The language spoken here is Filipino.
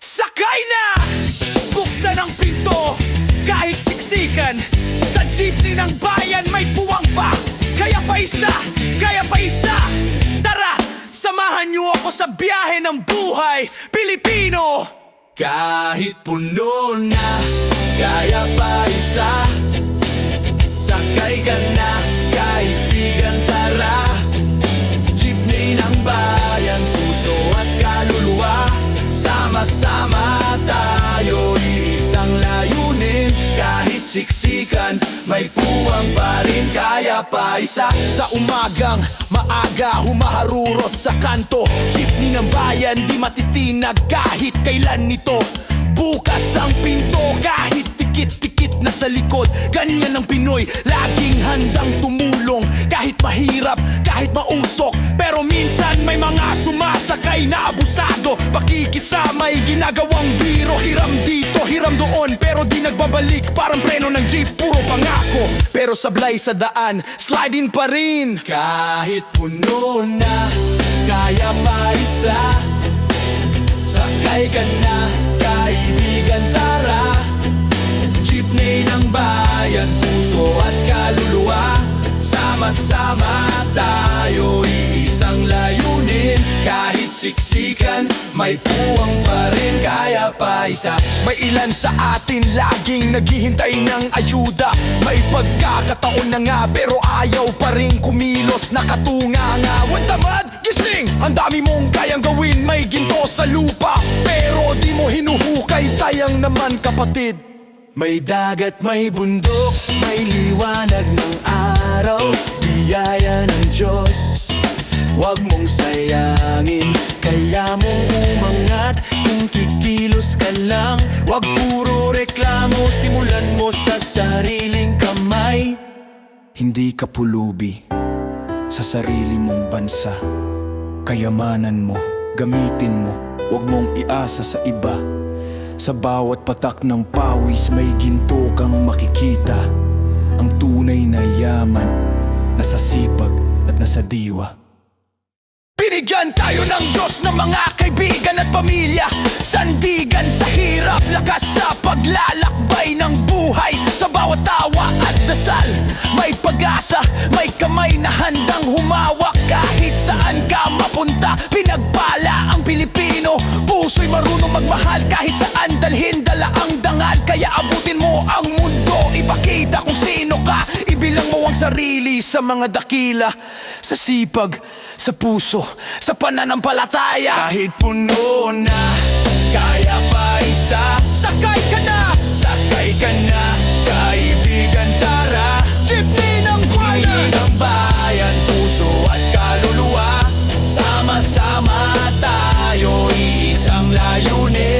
Sakay na! Buksan ang pinto Kahit siksikan Sa jeepney ng bayan may puwang pa Kaya pa isa, kaya pa isa Tara, samahan niyo ako sa biyahe ng buhay Pilipino! Kahit puno na, kaya pa isa Sama-sama tayo, isang layunin. Kahit siksikan, may puwang pa rin. Kaya pa isa. Sa umagang maaga, humaharurot sa kanto. Jeepney ng bayan, di matitinag kahit kailan nito Bukas ang pinto kahit tikit-tikit na sa likod. Ganyan ang Pinoy, laging handang tumulong. Kahit mahirap, kahit mausok Pero minsan may mga sumasakay na abusado Pakikisamay, ginagawang biro Hiram dito, hiram doon. Pero di nagbabalik, parang preno ng jeep Puro pangako, pero sablay sa daan Sliding pa rin. Kahit puno na, kaya pa isa Sakay ka na, kaibigan pa isa May ilan sa atin laging naghihintay ng ayuda. May pagkakataon na nga pero ayaw pa rin kumilos. Nakatunga nga, Huwag tamad, gising! Ang dami mong kayang gawin, may ginto sa lupa. Pero di mo hinuhukay, sayang naman kapatid. May dagat, may bundok, may liwanag ng araw. Biyaya ng Diyos Huwag mong sayangin Kaya sariling kamay. Hindi ka pulubi Sa sarili mong bansa. Kayamanan mo Gamitin mo Huwag mong iasa sa iba. Sa bawat patak ng pawis may ginto kang makikita. Ang tunay na yaman Nasa sipag at nasa diwa Binigyan tayo ng Diyos ng mga kaibigan at pamilya. Sandigan sa hirap, lakas sa paglalakbay ng buhay. Sa bawat tawa at dasal May pag-asa, may kamay na handang humawak Magmahal kahit saan dalhin dala ang dangal. Kaya abutin mo ang mundo, ipakita kung sino ka. Ibilang mo ang sarili sa mga dakila Sa sipag, sa puso, sa pananampalataya. Kahit puno na, kaya pa isa. Sakay ka na, sakay ka na Kaibigan tara. Jeepney ng bayan ng bayan, puso at kaluluwa. Sama-sama tayo, layunin